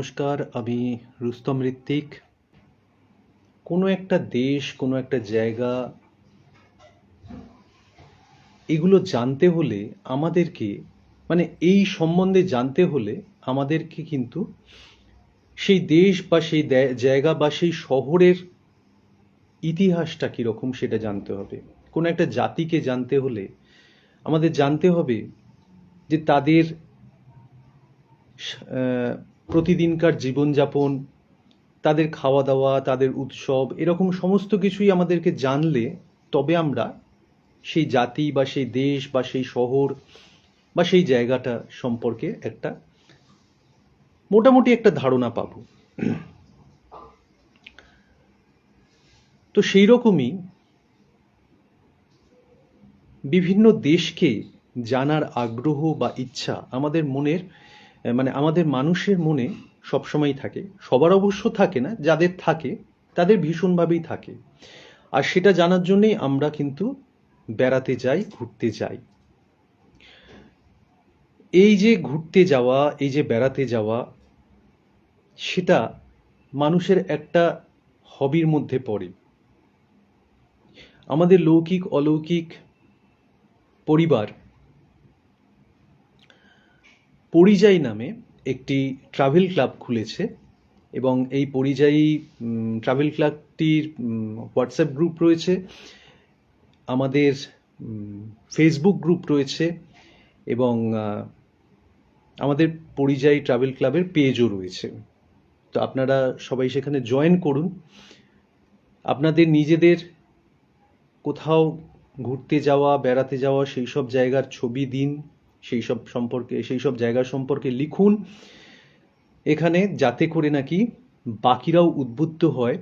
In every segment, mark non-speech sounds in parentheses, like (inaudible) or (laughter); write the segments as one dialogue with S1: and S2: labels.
S1: নমস্কার, আমি রুস্তম ঋত্বিক। কোনো একটা দেশ, কোনো একটা জায়গা, এগুলো জানতে হলে আমাদেরকে মানে এই সম্বন্ধে জানতে হলে আমাদেরকে কিন্তু সেই দেশ বা সেই জায়গা বা সেই শহরের ইতিহাসটা কীরকম সেটা জানতে হবে। কোনো একটা জাতিকে জানতে হলে আমাদের জানতে হবে যে তাদের প্রতিদিনকার জীবনযাপন, তাদের খাওয়া দাওয়া তাদের উৎসব, এরকম সমস্ত কিছুই আমাদেরকে জানলে তবে আমরা সেই জাতি বা সেই দেশ বা সেই শহর বা সেই জায়গাটা সম্পর্কে একটা মোটামুটি একটা ধারণা পাবো। তো সেই রকমই বিভিন্ন দেশকে জানার আগ্রহ বা ইচ্ছা আমাদের মনের মানে আমাদের মানুষের মনে সবসময় থাকে। সবার অবশ্য থাকে না, যাদের থাকে, তাদের ভীষণভাবেই থাকে। আর সেটা জানার জন্যই আমরা কিন্তু বেড়াতে যাই, ঘুরতে যাই। এই যে ঘুরতে যাওয়া, এই যে বেড়াতে যাওয়া, সেটা মানুষের একটা হবির মধ্যে পড়ে। আমাদের লৌকিক, অলৌকিক পরিবার পরিযায়ী নামে একটি ট্রাভেল ক্লাব খুলেছে এবং এই পরিযায়ী ট্রাভেল ক্লাবটির হোয়াটসঅ্যাপ গ্রুপ রয়েছে, আমাদের ফেসবুক গ্রুপ রয়েছে এবং আমাদের পরিযায়ী ট্রাভেল ক্লাবের পেজও রয়েছে। তো আপনারা সবাই সেখানে জয়েন করুন। আপনাদের নিজেদের কোথাও ঘুরতে যাওয়া, বেড়াতে যাওয়া, সেই সব জায়গার ছবি দিন। সেই সব সম্পর্কে, সেই সব জায়গা সম্পর্কে লিখুন। এখানে যাতে করে নাকি বাকিরাও উদ্বুদ্ধ হয়,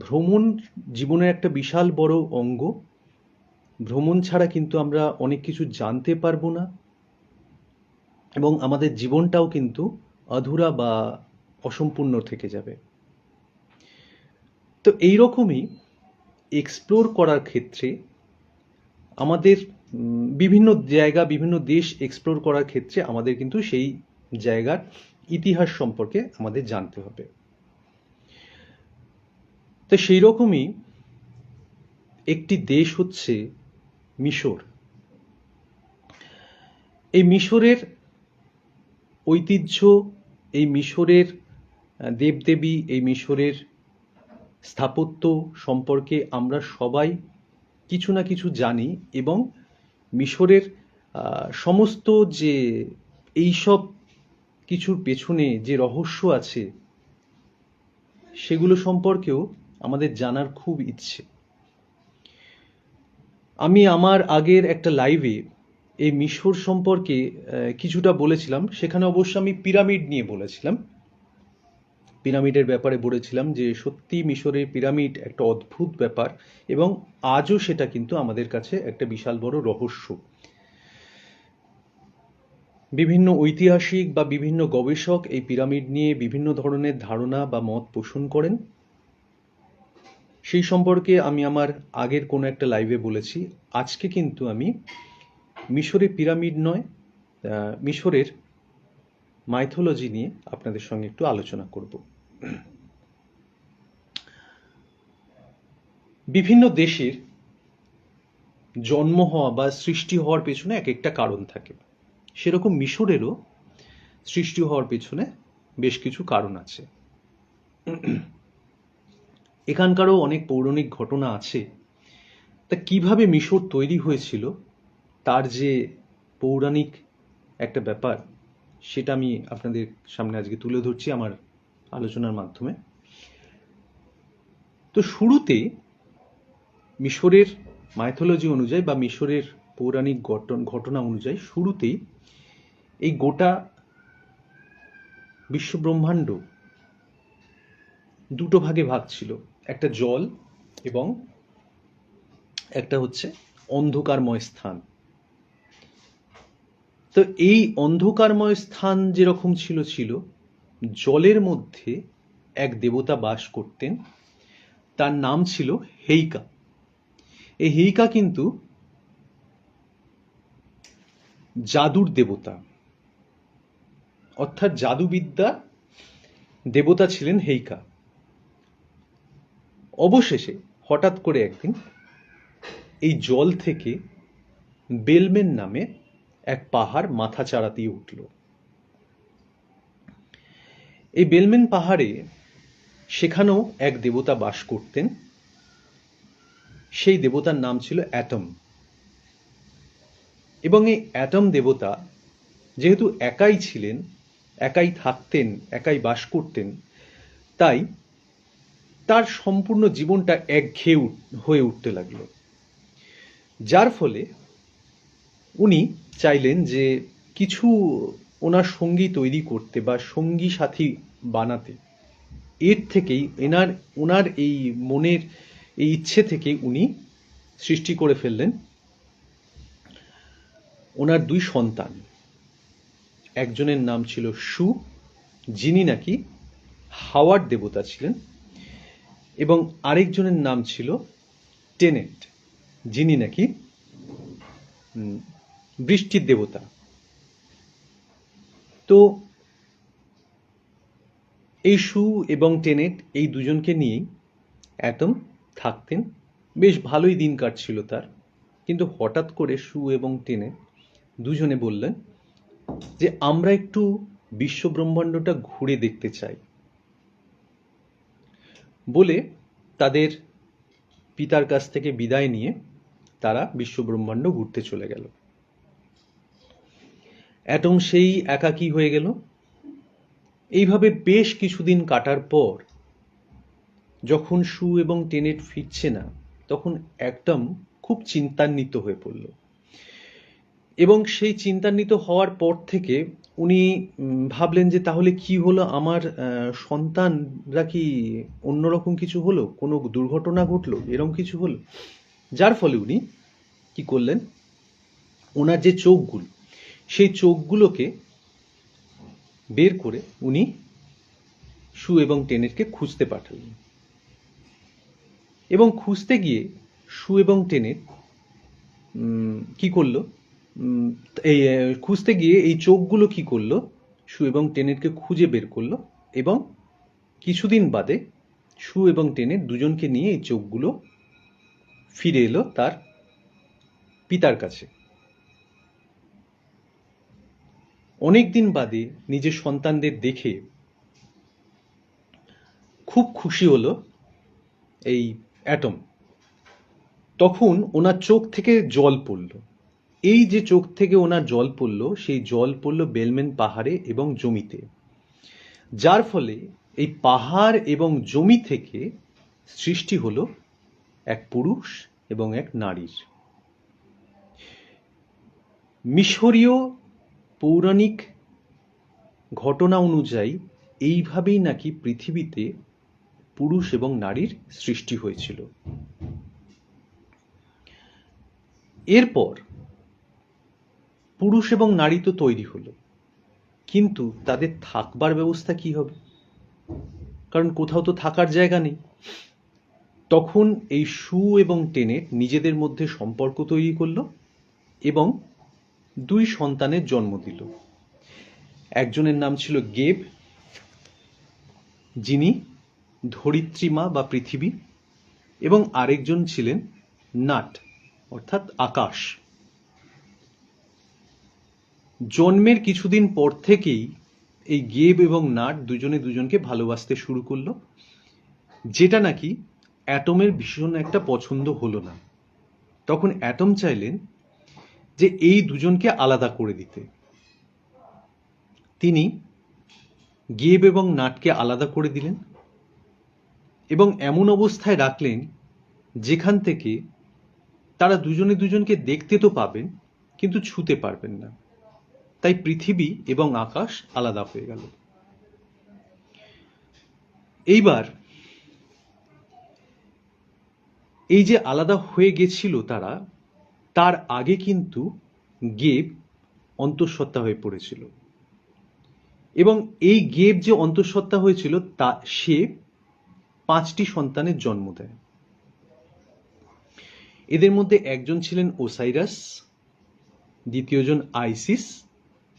S1: ভ্রমণ জীবনের একটা বিশাল বড় অঙ্গ। ভ্রমণ ছাড়া কিন্তু আমরা অনেক কিছু জানতে পারব না। এবং আমাদের জীবনটাও কিন্তু অধুরা বা অসম্পূর্ণ থেকে যাবে। তো এই রকমই এক্সপ্লোর করার ক্ষেত্রে আমাদের বিভিন্ন জায়গা, বিভিন্ন দেশ এক্সপ্লোর করার ক্ষেত্রে আমাদের কিন্তু সেই জায়গার ইতিহাস সম্পর্কে আমাদের জানতে হবে। তো সেই রকমই একটি দেশ হচ্ছে মিশর। এই মিশরের ঐতিহ্য, এই মিশরের দেবদেবী, এই মিশরের স্থাপত্য সম্পর্কে আমরা সবাই কিছু না কিছু জানি এবং মিশরের সমস্ত যে এইসব কিছুর পেছনে যে রহস্য আছে, সেগুলো সম্পর্কেও আমাদের জানার খুব ইচ্ছে। আমি আমার আগের একটা লাইভে এই মিশর সম্পর্কে কিছুটা বলেছিলাম। সেখানে অবশ্য আমি পিরামিড নিয়ে বলেছিলাম। পিরামিডের ব্যাপারে বলেছিলাম যে সত্যি মিশরের পিরামিড একটা অদ্ভুত ব্যাপার এবং আজও সেটা কিন্তু আমাদের কাছে একটা বিশাল বড় রহস্য। বিভিন্ন ঐতিহাসিক বা বিভিন্ন গবেষক এই পিরামিড নিয়ে বিভিন্ন ধরনের ধারণা বা মত পোষণ করেন। সেই সম্পর্কে আমি আমার আগের কোনো একটা লাইভে বলেছি। আজকে কিন্তু আমি মিশরে পিরামিড নয় মিশরের মাইথোলজি নিয়ে আপনাদের সঙ্গে একটু আলোচনা করব। বিভিন্ন দেশের জন্ম হওয়া বা সৃষ্টি হওয়ার পেছনে এক একটা কারণ থাকে। সেরকম মিশরেরও সৃষ্টি হওয়ার পেছনে বেশ কিছু কারণ আছে। এখানকারও অনেক পৌরাণিক ঘটনা আছে। তা কীভাবে মিশর তৈরি হয়েছিল, তার যে পৌরাণিক একটা ব্যাপার, সেটা আমি আপনাদের সামনে আজকে তুলে ধরছি। আমার আলোচনার মাধ্যমে। তো শুরুতে মিশরের মাইথোলজি অনুযায়ী বা মিশরের পৌরাণিক ঘটন ঘটনা অনুযায়ী শুরুতেই এই গোটা বিশ্বব্রহ্মাণ্ড দুটো ভাগে ভাগ ছিল, একটা জল এবং একটা হচ্ছে অন্ধকারময় স্থান। তো এই অন্ধকারময় স্থান যেরকম ছিল ছিল জলের মধ্যে এক দেবতা বাস করতেন। তার নাম ছিল হেইকা। এই হেইকা কিন্তু জাদুর দেবতা। অর্থাৎ জাদুবিদ্যা দেবতা ছিলেন হেইকা। অবশেষে হঠাৎ করে একদিন এই জল থেকে বেলমেন নামে এক পাহাড় মাথা চাড়া দিয়ে উঠল। এই বেলমেন পাহাড়ে সেখানেও এক দেবতা বাস করতেন। সেই দেবতার নাম ছিল অ্যাটম। এবং এই অ্যাটম দেবতা যেহেতু একাই ছিলেন, একাই থাকতেন, একাই বাস করতেন, তাই তার সম্পূর্ণ জীবনটা একঘেয়ে হয়ে উঠতে লাগল। যার ফলে উনি চাইলেন যে কিছু ওনার সঙ্গী তৈরি করতে বা সঙ্গী সাথী বানাতে। এর থেকেই এনার, ওনার এই মনের এই ইচ্ছে থেকে উনি সৃষ্টি করে ফেললেন ওনার দুই সন্তান। একজনের নাম ছিল সু, যিনি নাকি হাওয়ার দেবতা ছিলেন, এবং আরেকজনের নাম ছিল টেনেট যিনি নাকি বৃষ্টির দেবতা। তো এই সু এবং টেনেট এই দুজনকে নিয়েই অ্যাটম থাকতেন। বেশ ভালোই দিন কাটছিল তার। কিন্তু হঠাৎ করে সু এবং টেনেট দুজনে বললেন যে, আমরা একটু বিশ্ব ব্রহ্মাণ্ডটা ঘুরে দেখতে চাই। বলে তাদের পিতার কাছ থেকে বিদায় নিয়ে তারা বিশ্ব ব্রহ্মাণ্ড ঘুরতে চলে গেল। অ্যাটম সেই একাকী হয়ে গেল? এইভাবে বেশ কিছুদিন কাটার পর, যখন সু এবং টেনেট ফিরছে না, তখন একদম খুব চিন্তান্বিত হয়ে পড়ল। এবং সেই চিন্তান্বিত হওয়ার পর থেকে উনি ভাবলেন যে তাহলে কি হলো? আমার সন্তানরা কি অন্যরকম কিছু হলো? কোনো দুর্ঘটনা ঘটলো? এরকম কিছু হলো? যার ফলে উনি কি করলেন? ওনার যে চোখগুলো সেই চোখগুলোকে বের করে উনি সু এবং টেনেটকে খুঁজতে পাঠালেন। এবং খুঁজতে গিয়ে সু এবং টেনেট কি করল? এই খুঁজতে গিয়ে এই চোখগুলো কি করল? সু এবং টেনেটকে খুঁজে বের করল এবং কিছুদিন বাদে সু এবং টেনেট দুজনকে নিয়ে এই চোখগুলো ফিরে এলো তার পিতার কাছে। অনেক দিন বাদে নিজের সন্তানদের দেখে খুব খুশি হলো এই অ্যাটম। তখন ওনার চোখ থেকে জল পড়ল। এই যে চোখ থেকে ওনার জল পড়ল, সেই জল পড়ল বেলমেন পাহাড়ে এবং জমিতে। যার ফলে এই পাহাড় এবং জমি থেকে সৃষ্টি হলো এক পুরুষ এবং এক নারীর। মিশরীয় পৌরাণিক ঘটনা অনুযায়ী এইভাবেই নাকি পৃথিবীতে পুরুষ এবং নারীর সৃষ্টি হয়েছিল। এরপর পুরুষ এবং নারী তো তৈরি হলো। কিন্তু তাদের থাকবার ব্যবস্থা কি হবে? কারণ কোথাও তো থাকার জায়গা নেই। তখন এই সু এবং টেনেট নিজেদের মধ্যে সম্পর্ক তৈরি করল এবং দুই সন্তানের জন্ম দিল। একজনের নাম ছিল গেব, যিনি ধরিত্রীমা বা পৃথিবী, এবং আরেকজন ছিলেন নাট, অর্থাৎ আকাশ। জন্মের কিছুদিন পর থেকেই এই গেব এবং নাট দুজনে দুজনকে ভালোবাসতে শুরু করল, যেটা নাকি অ্যাটমের ভীষণ একটা পছন্দ হলো না। তখন অ্যাটম চাইলেন যে এই দুজনকে আলাদা করে দিতে। তিনি গেব এবং নাটকে আলাদা করে দিলেন এবং এমন অবস্থায় রাখলেন যেখান থেকে তারা দুজনে দুজনকে দেখতে তো পাবেন, কিন্তু ছুতে পারবেন না। তাই পৃথিবী এবং আকাশ আলাদা হয়ে গেল। এইবার এই যে আলাদা হয়ে গেছিল তারা তার আগে কিন্তু গেব অন্তঃসত্ত্বা হয়ে পড়েছিল। এবং এই গেব যে অন্তঃসত্ত্বা হয়েছিল, তা সে পাঁচটি সন্তানের জন্ম দেয়। এদের মধ্যে একজন ছিলেন ওসাইরাস, দ্বিতীয়জন আইসিস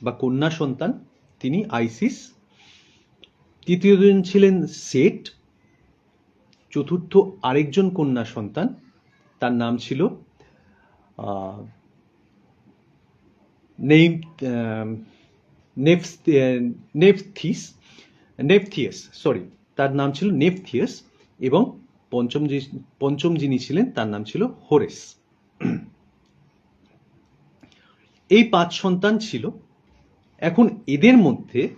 S1: বা কন্যা সন্তান, তিনি আইসিস। তৃতীয়জন ছিলেন সেট, চতুর্থ আরেকজন কন্যা সন্তান, তার নাম ছিল আহ, নেফস- আহ, নেফথিস নেফথিয়াস সরি তার নাম ছিল নেফথিয়াস এবং পঞ্চম পঞ্চম যিনি ছিলেন তার নাম ছিল হোরেস (clears throat) এই পাঁচ সন্তান ছিল। এখন এদের মধ্যে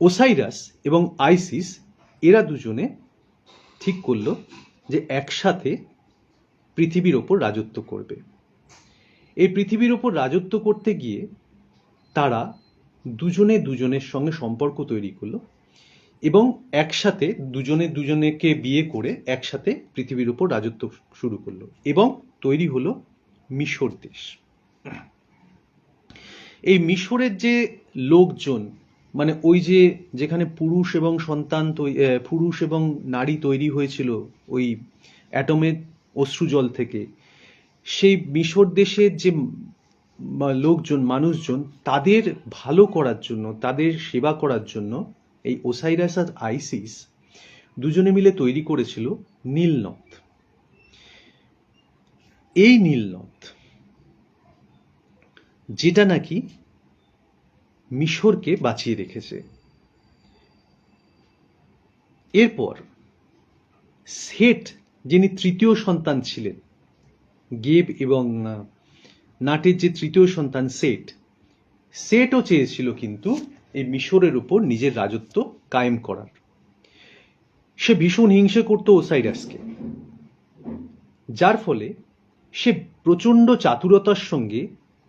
S1: ওসাইরাস এবং আইসিস এরা দুজনে ঠিক করল যে একসাথে পৃথিবীর ওপর রাজত্ব করবে। এই পৃথিবীর ওপর রাজত্ব করতে গিয়ে তারা দুজনে দুজনের সঙ্গে সম্পর্ক তৈরি করল এবং একসাথে দুজনে দুজনেকে বিয়ে করে একসাথে পৃথিবীর উপর রাজত্ব শুরু করল এবং তৈরি হলো মিশর দেশ। এই মিশরের যে লোকজন মানে ওই যে যেখানে পুরুষ এবং সন্তান পুরুষ এবং নারী তৈরি হয়েছিল ওই অ্যাটমের অশ্রুজল থেকে, সেই মিশর দেশের যে লোকজন, মানুষজন, তাদের ভালো করার জন্য, তাদের সেবা করার জন্য এই ওসাইরাস আর আইসিস দুজনে মিলে তৈরি করেছিল নীলনদ। এই নীলনদ, যেটা নাকি মিশরকে বাঁচিয়ে রেখেছে। এরপর সেট, যিনি তৃতীয় সন্তান ছিলেন, গেব এবং নাটের যে তৃতীয় সন্তান সেট, সেটও চেয়েছিল কিন্তু এই মিশরের উপর নিজের রাজত্ব কায়েম করার। সে ভীষণ হিংসে করত ওসাইরাসকে। যার ফলে সে প্রচণ্ড চাতুরতার সঙ্গে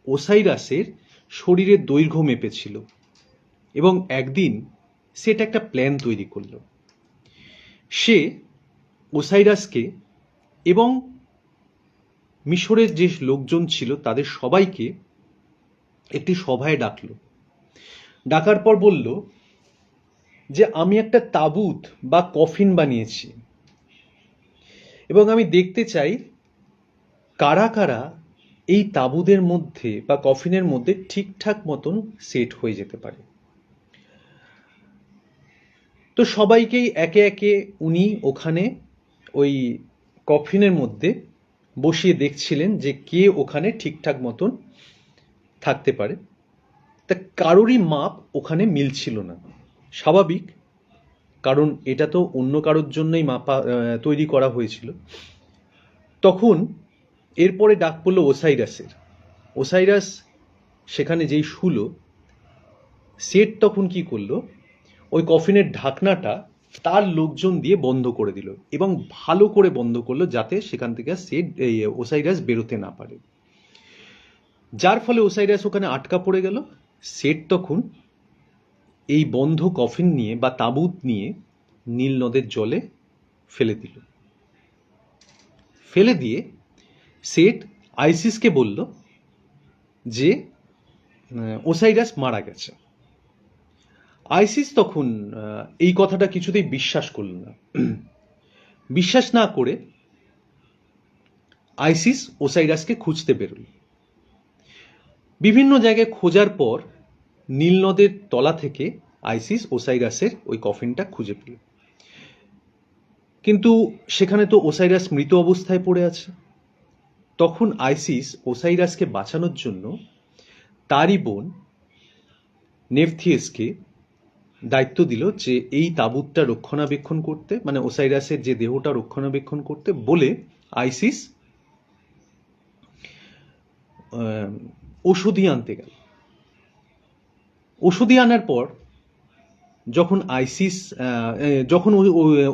S1: ওসাইরাসের শরীরের দৈর্ঘ্য মেপেছিল এবং একদিন সেটা একটা প্ল্যান তৈরি করল। সে ওসাইরাসকে এবং মিশরের যে লোকজন ছিল তাদের সবাইকে একটি সভায় ডাকলো। ডাকার পর বলল যে, আমি একটা তাবুত বা কফিন বানিয়েছি এবং আমি দেখতে চাই কারা কারা এই তাবুদের মধ্যে বা কফিনের মধ্যে ঠিকঠাক মতন সেট হয়ে যেতে পারে। তো সবাইকেই একে একে উনি ওখানে ওই কফিনের মধ্যে বসিয়ে দেখছিলেন যে কে ওখানে ঠিকঠাক মতন থাকতে পারে। তা কারোরই মাপ ওখানে মিলছিল না। স্বাভাবিক, কারণ এটা তো অন্য কারোর জন্যই মাপা তৈরি করা হয়েছিল। তখন এরপরে ডাক পড়ল ওসাইরাসের। ওসাইরাস সেখানে যেই শুলো, সেট তখন কি করল? ওই কফিনের ঢাকনাটা তার লোকজন দিয়ে বন্ধ করে দিল এবং ভালো করে বন্ধ করল যাতে সেখান থেকে সেট ওসাইরাস বেরোতে না পারে। যার ফলে ওসাইরাস ওখানে আটকা পড়ে গেল। সেট তখন এই বন্ধ কফিন নিয়ে বা তাঁবুত নিয়ে নীল নদের জলে ফেলে দিল। ফেলে দিয়ে সেট আইসিসকে বলল যে ওসাইরাস মারা গেছে। আইসিস তখন এই কথাটা কিছুতেই বিশ্বাস করল না। বিশ্বাস না করে আইসিস ওসাইরাসকে খুঁজতে বেরোল। বিভিন্ন জায়গায় খোঁজার পর নীল নদের তলা থেকে আইসিস ওসাইরাসের ওই কফিনটা খুঁজে পেল। কিন্তু সেখানে তো ওসাইরাস মৃত অবস্থায় পড়ে আছে। তখন আইসিস ওসাইরাসকে বাঁচানোর জন্য তারই বোন নেফথিয়েসকে দায়িত্ব দিল যে এই তাঁবুতটা রক্ষণাবেক্ষণ করতে মানে ওসাইরাসের যে দেহটা রক্ষণাবেক্ষণ করতে বলে আইসিস ওষুধি আনতে গেল। ওষুধি আনার পর যখন আইসিস যখন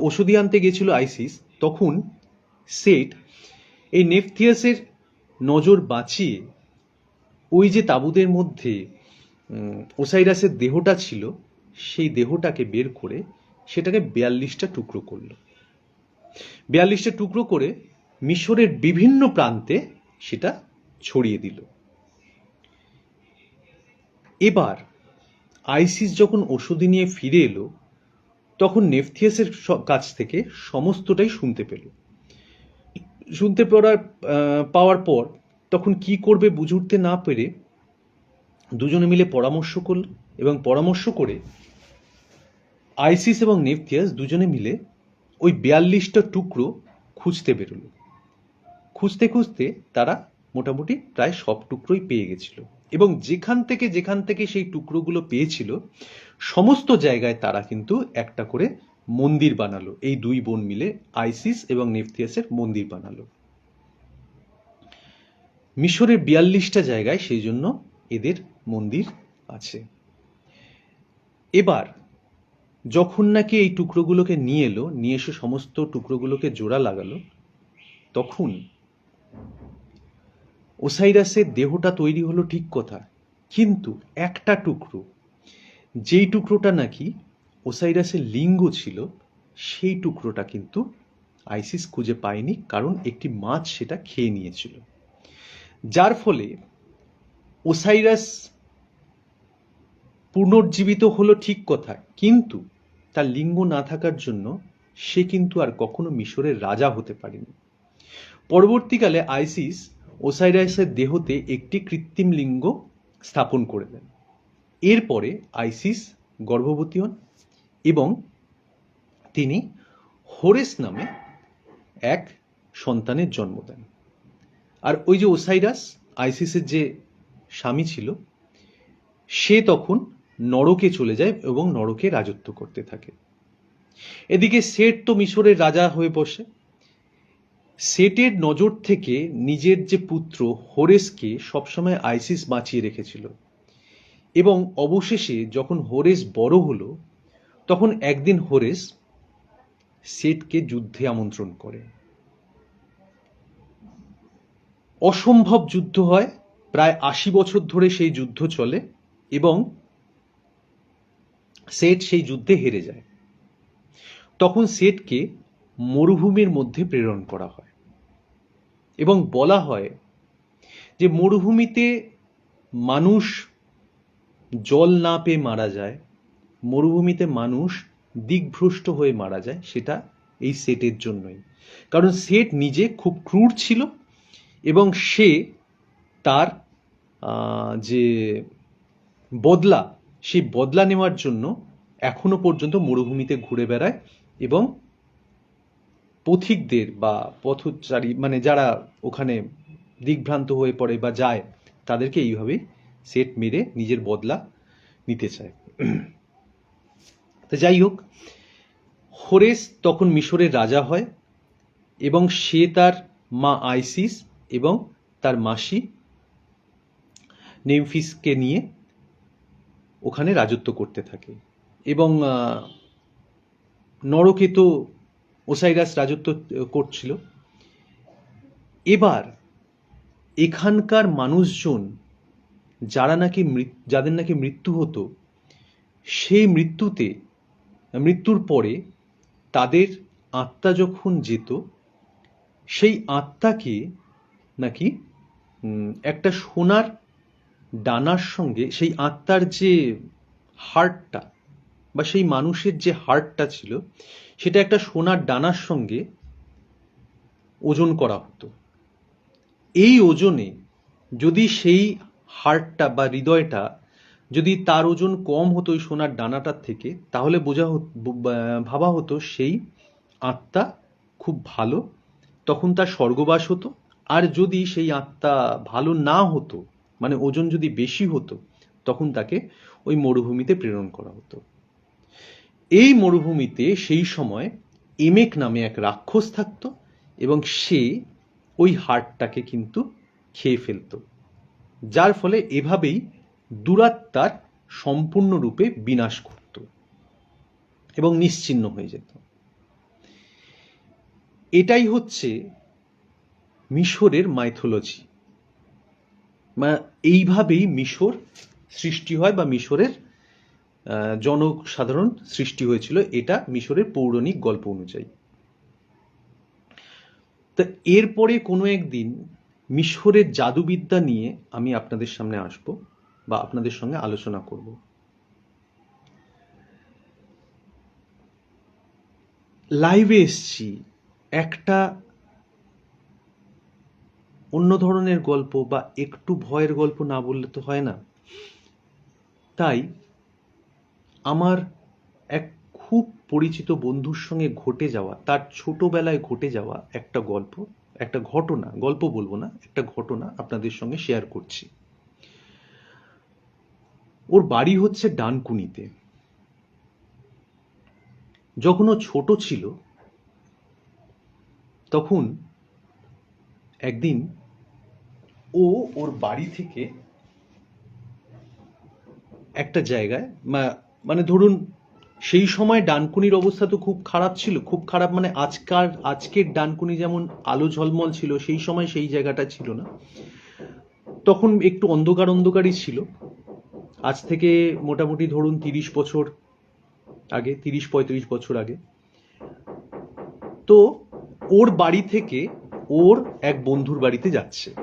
S1: ওষুধি আনতে গেছিল আইসিস, তখন সেট এই নেফথিয়াসের নজর বাঁচিয়ে ওই যে তাঁবুদের মধ্যে ওসাইরাসের দেহটা ছিল, সেই দেহটাকে বের করে সেটাকে বিয়াল্লিশটা টুকরো করল। বিয়াল্লিশটা টুকরো করে মিশরের বিভিন্ন প্রান্তে সেটা ছড়িয়ে দিল। এবার আইসিস যখন ওষুধি নিয়ে ফিরে এলো, তখন নেফথিয়াসের কাছ থেকে সমস্তটাই শুনতে পেল। শুনতে পড়ার পাওয়ার পর তখন কি করবে বুঝে উঠতে না পেরে দুজনে মিলে পরামর্শ করল এবং পরামর্শ করে আইসিস এবং নেপথিয়াস দুজনে মিলে ওই বিয়াল্লিশটা টুকরো খুঁজতে বেরোলো। খুঁজতে খুঁজতে তারা মোটামুটি প্রায় সব টুকরোই পেয়ে গেছিল এবং যেখান থেকে যেখান থেকে সেই টুকরোগুলো পেয়েছিল, সমস্ত জায়গায় তারা কিন্তু একটা করে মন্দির বানালো। এই দুই বোন মিলে আইসিস এবং নেপথিয়াসের মন্দির বানালো। মিশরের বিয়াল্লিশটা জায়গায় সেই জন্য এদের মন্দির আছে। এবার যখন নাকি এই টুকরোগুলোকে নিয়ে এলো, নিয়ে এসে সমস্ত টুকরোগুলোকে জোড়া লাগালো, তখন ওসাইরাসের দেহটা তৈরি হলো ঠিক কথা কিন্তু একটা টুকরো, যেই টুকরোটা নাকি ওসাইরাসের লিঙ্গ ছিল, সেই টুকরোটা কিন্তু আইসিস খুঁজে পায়নি কারণ একটি মাছ সেটা খেয়ে নিয়েছিল। যার ফলে ওসাইরাস পুনর্জীবিত হলো ঠিক কথা কিন্তু তার লিঙ্গ না থাকার জন্য সে কিন্তু আর কখনো মিশরের রাজা হতে পারেনি। পরবর্তীকালে আইসিস ওসাইরাসের দেহতে একটি কৃত্রিম লিঙ্গ স্থাপন করে দেন। এরপরে আইসিস গর্ভবতী হন এবং তিনি হোরেস নামে এক সন্তানের জন্ম দেন। আর ওই যে ওসাইরাস, আইসিসের যে স্বামী ছিল, সে তখন নরকে চলে যায় এবং নরকে রাজত্ব করতে থাকে। এদিকে সেট তো মিশরের রাজা হয়ে বসে। সেটের নজর থেকে নিজের যে পুত্র হোরেসকে সবসময় আইসিস বাঁচিয়ে রেখেছিল। এবং অবশেষে যখন হোরেস বড় হলো তখন একদিন হোরেস সেটকে যুদ্ধে আমন্ত্রণ করে। অসম্ভব যুদ্ধ হয়, প্রায় আশি বছর ধরে সেই যুদ্ধ চলে এবং সেট সেই যুদ্ধে হেরে যায়। তখন সেটকে মরুভূমির মধ্যে প্রেরণ করা হয় এবং বলা হয় যে মরুভূমিতে মানুষ জল না পেয়ে মারা যায় মরুভূমিতে মানুষ দিকভ্রষ্ট হয়ে মারা যায়, সেটা এই সেটের জন্যই। কারণ সেট নিজে খুব ক্রূর ছিল এবং সে তার যে বদলা, সেই বদলা নেওয়ার জন্য এখনও পর্যন্ত মরুভূমিতে ঘুরে বেড়ায় এবং পথিকদের বা পথচারী মানে যারা ওখানে দিকভ্রান্ত হয়ে পড়ে বা যায়, তাদেরকে এইভাবেই সেট মেরে নিজের বদলা নিতে চায়। তো যাই হোক, হোরেস তখন মিশরের রাজা হয় এবং সে তার মা আইসিস এবং তার মাসি নেমফিসকে নিয়ে ওখানে রাজত্ব করতে থাকে। এবং নরকে তো ওসাইরাস রাজত্ব করছিল। এবার এখানকার মানুষজন যারা নাকি যাদের নাকি মৃত্যু হতো, সেই মৃত্যুতে মৃত্যুর পরে তাদের আত্মা যখন যেত, সেই আত্মাকে নাকি একটা সোনার ডানার সঙ্গে সেই আত্মার যে হার্টটা বা সেই মানুষের যে হার্টটা ছিল, সেটা একটা সোনার ডানার সঙ্গে ওজন করা হতো। এই ওজনে যদি সেই হার্টটা বা হৃদয়টা যদি তার ওজন কম হতো ওই সোনার ডানাটার থেকে, তাহলে বোঝা ভাবা হতো সেই আত্মা খুব ভালো, তখন তার স্বর্গবাস হতো। আর যদি সেই আত্মা ভালো না হতো মানে ওজন যদি বেশি হতো, তখন তাকে ওই মরুভূমিতে প্রেরণ করা হতো। এই মরুভূমিতে সেই সময় এমেক নামে এক রাক্ষস থাকতো এবং সে ওই হাড়টাকে কিন্তু খেয়ে ফেলতো। যার ফলে এভাবেই দুরাত্মার সম্পূর্ণরূপে বিনাশ করত এবং নিশ্চিহ্ন হয়ে যেত। এটাই হচ্ছে মিশরের মাইথোলজি এইভাবেই মিশর সৃষ্টি হয় বা মিশরের জনসাধারণ সৃষ্টি হয়েছিল, এটা মিশরের পৌরাণিক গল্প অনুযায়ী। তা এরপরে কোনো একদিন মিশরের জাদুবিদ্যা নিয়ে আমি আপনাদের সামনে আসব। বা আপনাদের সঙ্গে আলোচনা করব। লাইভে এসছি। একটা অন্য ধরনের গল্প বা একটু ভয়ের গল্প না বললে তো হয় না। তাই আমার এক খুব পরিচিত বন্ধুর সঙ্গে ঘটে যাওয়া, তার ছোটবেলায় ঘটে যাওয়া একটা গল্প, একটা ঘটনা, গল্প বলব না, একটা ঘটনা আপনাদের সঙ্গে শেয়ার করছি। ওর বাড়ি হচ্ছে ডানকুনিতে। যখন ও ছোট ছিল, তখন একদিন ও ওর বাড়ি থেকে একটা জায়গায় মানে ধরুন সেই সময় ডানকুনির অবস্থা তো খুব খারাপ ছিল, খুব খারাপ মানে আজকার, আজকের ডানকুনি যেমন আলো ঝলমল ছিল, সেই সময় সেই জায়গাটা ছিল না। তখন একটু অন্ধকার অন্ধকারই ছিল। আজ থেকে মোটামুটি ধরুন তিরিশ বছর আগে, তিরিশ, পঁয়ত্রিশ বছর আগে। তো ওর বাড়ি থেকে ওর এক বন্ধুর বাড়িতে যাচ্ছে।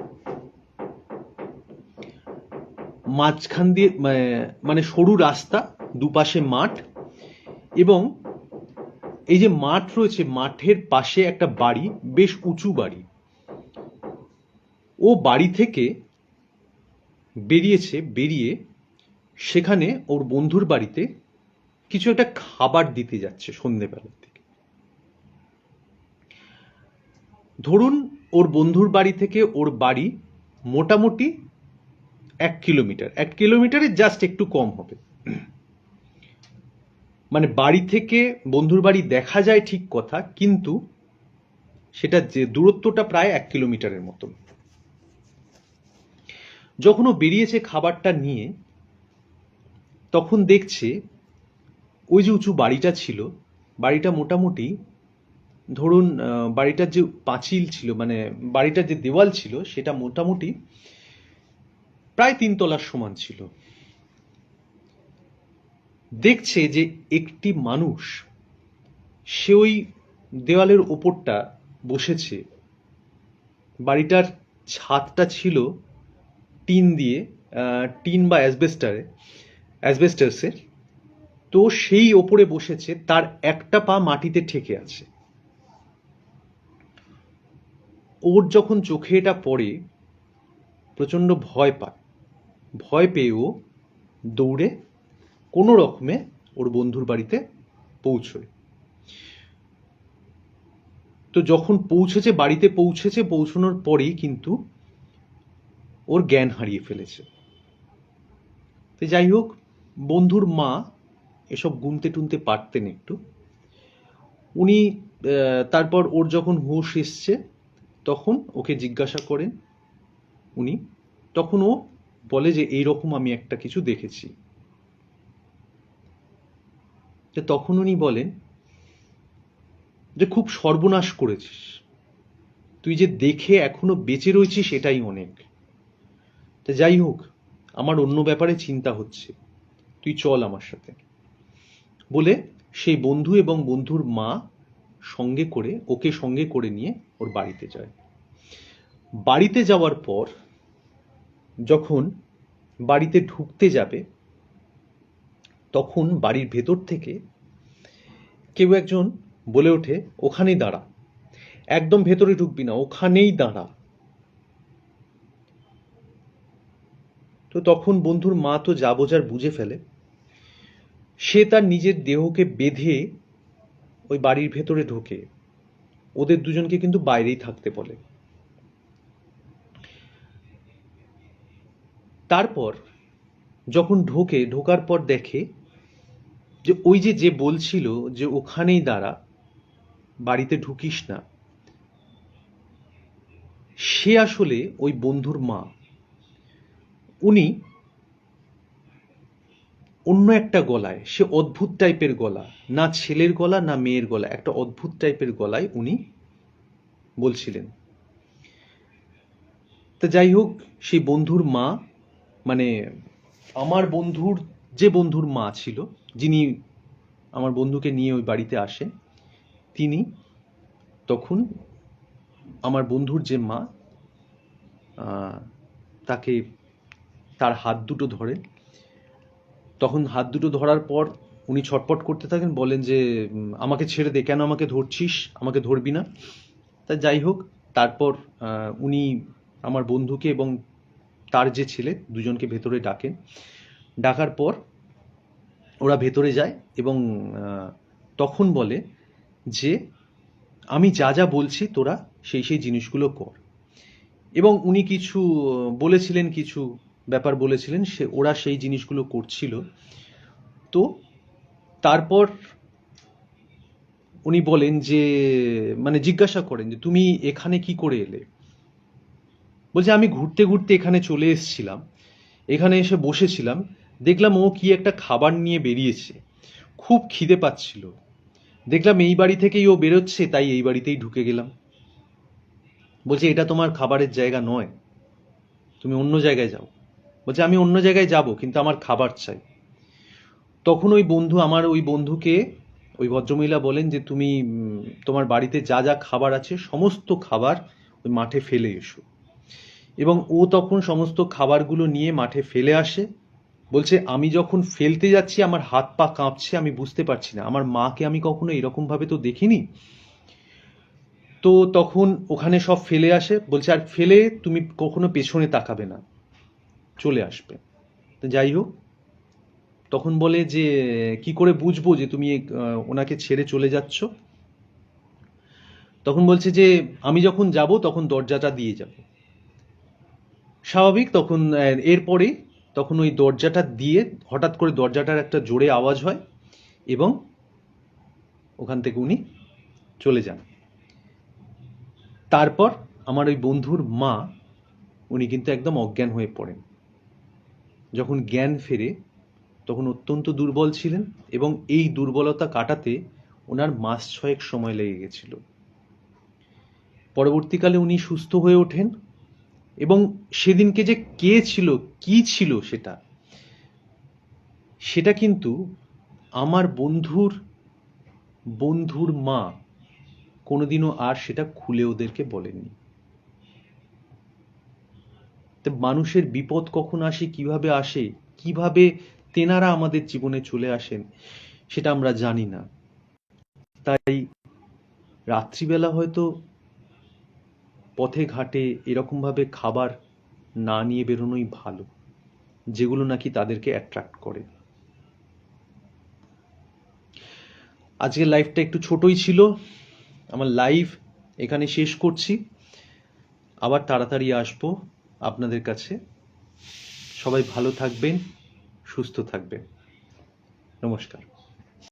S1: মাঝখান দিয়ে মানে- সরু রাস্তা, দুপাশে মাঠ এবং এই যে মাঠ রয়েছে, মাঠের পাশে একটা বাড়ি, বেশ উঁচু বাড়ি। ও বাড়ি থেকে বেরিয়েছে, বেরিয়ে সেখানে ওর বন্ধুর বাড়িতে কিছু একটা খাবার দিতে যাচ্ছে সন্ধেবেলার দিকে। ধরুন ওর বন্ধুর বাড়ি থেকে ওর বাড়ি মোটামুটি এক কিলোমিটার, এক কিলোমিটারের জাস্ট একটু কম হবে। মানে বাড়ি থেকে বন্ধুর বাড়ি দেখা যায় ঠিক কথা, কিন্তু সেটা যে দূরত্বটা প্রায় এক কিলোমিটারের মতন। যখন ও বেরিয়েছে খাবারটা নিয়ে তখন দেখছে ওই যে উঁচু বাড়িটা ছিল, বাড়িটা মোটামুটি ধরুন বাড়িটার যে পাঁচিল ছিল মানে বাড়িটার যে দেওয়াল ছিল, সেটা মোটামুটি প্রায় তিন তলার সমান ছিল। দেখছে যে একটি মানুষ, সে ওই দেওয়ালের ওপরটা বসেছে। বাড়িটার ছাদটা ছিল টিন দিয়ে টিন বা অ্যাসবেস্টারে। অ্যাসবেস্টাসের তো সেই ওপরে বসেছে, তার একটা পা মাটিতে ঠেকে আছে। ওর যখন চোখে এটা পড়ে, প্রচণ্ড ভয় পায়। ভয় পেয়ে ও দৌড়ে কোনো রকমে ওর বন্ধুর বাড়িতে পৌঁছয়। তো যখন পৌঁছেছে, বাড়িতে পৌঁছেছে, পৌঁছানোর পরেই কিন্তু ওর জ্ঞান হারিয়ে ফেলেছে। তো যাই হোক বন্ধুর মা এসব গুনতে টুনতে পারতেন একটু। উনি তারপর ওর যখন হুঁশ এসছে, তখন ওকে জিজ্ঞাসা করেন উনি, তখন ও বলে যে, এইরকম আমি একটা কিছু দেখেছি। তখন উনি বলেন যে, খুব সর্বনাশ করেছিস। তুই যে দেখে এখনও বেঁচে রয়েছিস সেটাই অনেক। যাই হোক, আমার অন্য ব্যাপারে চিন্তা হচ্ছে। তুই চল আমার সাথে। বলে সেই বন্ধু এবং বন্ধুর মা সঙ্গে করে, ওকে সঙ্গে করে নিয়ে ওর বাড়িতে যায়। বাড়িতে যাওয়ার পর যখন বাড়িতে ঢুকতে যাবে, তখন বাড়ির ভেতর থেকে কেউ একজন বলে ওঠে, ওখানেই দাঁড়া। একদম ভেতরে ঢুকবি না, ওখানেই দাঁড়া। তো তখন বন্ধুর মা তো যা বোঝার বুঝে ফেলে। সে তার নিজের দেহকে বেঁধে ওই বাড়ির ভেতরে ঢোকে। ওদের দুজনকে কিন্তু বাইরেই থাকতে বলে। তারপর যখন ঢোকে, ঢোকার পর দেখে যে ওই যে যে বলছিল যে ওখানেই দাঁড়া, বাড়িতে ঢুকিস না, সে আসলে ওই বন্ধুর মা। উনি অন্য একটা গলায়, সে অদ্ভুত টাইপের গলা, না ছেলের গলা, না মেয়ের গলা, একটা অদ্ভুত টাইপের গলায় উনি বলছিলেন। তা যাই হোক, সেই বন্ধুর মা মানে আমার বন্ধুর যে বন্ধুর মা ছিল, যিনি আমার বন্ধুকে নিয়ে ওই বাড়িতে আসে তিনি তখন আমার বন্ধুর যে মা তাকে তার হাত দুটো ধরেন। তখন হাত দুটো ধরার পর উনি ছটপট করতে থাকেন, বলেন যে আমাকে ছেড়ে দে, কেন আমাকে ধরছিস? আমাকে ধরবি না। তা যাই হোক, তারপর উনি আমার বন্ধুকে এবং তার যে ছেলে দুজনকে ভেতরে ডাকেন। ডাকার পর ওরা ভেতরে যায় এবং তখন বলে যে, আমি যা যা বলছি তোরা সেই সেই জিনিসগুলো কর। এবং উনি কিছু বলেছিলেন কিছু ব্যাপার বলেছিলেন, সে, ওরা সেই জিনিসগুলো করছিল। তো তারপর উনি বলেন যে মানে জিজ্ঞাসা করেন যে, তুমি এখানে কি করে এলে? বলছে, আমি ঘুরতে ঘুরতে এখানে চলে এসেছিলাম। এখানে এসে বসেছিলাম। দেখলাম ও কি একটা খাবার নিয়ে বেরিয়েছে। খুব খিদে পাচ্ছিল। দেখলাম এই বাড়ি থেকেই ও বেরোচ্ছে, তাই এই বাড়িতেই ঢুকে গেলাম। বলছে, এটা তোমার খাবারের জায়গা নয়। তুমি অন্য জায়গায় যাও। বলছে, আমি অন্য জায়গায় যাব, কিন্তু আমার খাবার চাই। তখন ওই বন্ধু, আমার ওই বন্ধুকে, ওই ভদ্রমহিলা বলেন যে, তুমি তোমার বাড়িতে যা যা খাবার আছে, সমস্ত খাবার ওই মাঠে ফেলে এসো। এবং ও তখন সমস্ত খাবারগুলো নিয়ে মাঠে ফেলে আসে। বলছে, আমি যখন ফেলতে যাচ্ছি, আমার হাত পা কাঁপছে, আমি বুঝতে পারছি না। আমার মাকে আমি কখনো এরকম ভাবে তো দেখিনি? তো তখন ওখানে সব ফেলে আসে। বলছে, আর ফেলে তুমি কখনো পেছনে তাকাবে না। চলে আসবে। যাই হোক, তখন বলে যে, কি করে বুঝব যে তুমি ওনাকে ছেড়ে চলে যাচ্ছ? তখন বলছে যে, আমি যখন যাব, তখন দরজাটা দিয়ে যাব। স্বাভাবিক, তখন এরপরে তখন ওই দরজাটা দিয়ে হঠাৎ করে দরজাটার একটা জোরে আওয়াজ হয় এবং ওখান থেকে উনি চলে যান। তারপর আমার ওই বন্ধুর মা, উনি কিন্তু একদম অজ্ঞান হয়ে পড়েন। যখন জ্ঞান ফেরে, তখন অত্যন্ত দুর্বল ছিলেন এবং এই দুর্বলতা কাটাতে ওনার মাস ছয়েক সময় লেগে গেছিল। পরবর্তীকালে উনি সুস্থ হয়ে ওঠেন এবং সেদিনকে যে কে ছিল, কি ছিল সেটা সেটা কিন্তু আমার বন্ধুর বন্ধুর মা কোনোদিনও আর সেটা খুলে ওদেরকে বলেননি। মানুষের বিপদ কখন আসে, কীভাবে আসে, কীভাবে তেনারা আমাদের জীবনে চলে আসেন, সেটা আমরা জানি না। তাই রাত্রিবেলা হয়তো পথে ঘাটে এরকমভাবে খাবার না নিয়ে বেরোনোই ভালো, যেগুলো নাকি তাদেরকে অ্যাট্রাক্ট করে। আজকের লাইফটা একটু ছোটই ছিল, আমার লাইভ এখানে শেষ করছি, আবার তাড়াতাড়ি আসব। আপনাদের কাছে। সবাই ভালো থাকবেন সুস্থ থাকবেন। নমস্কার।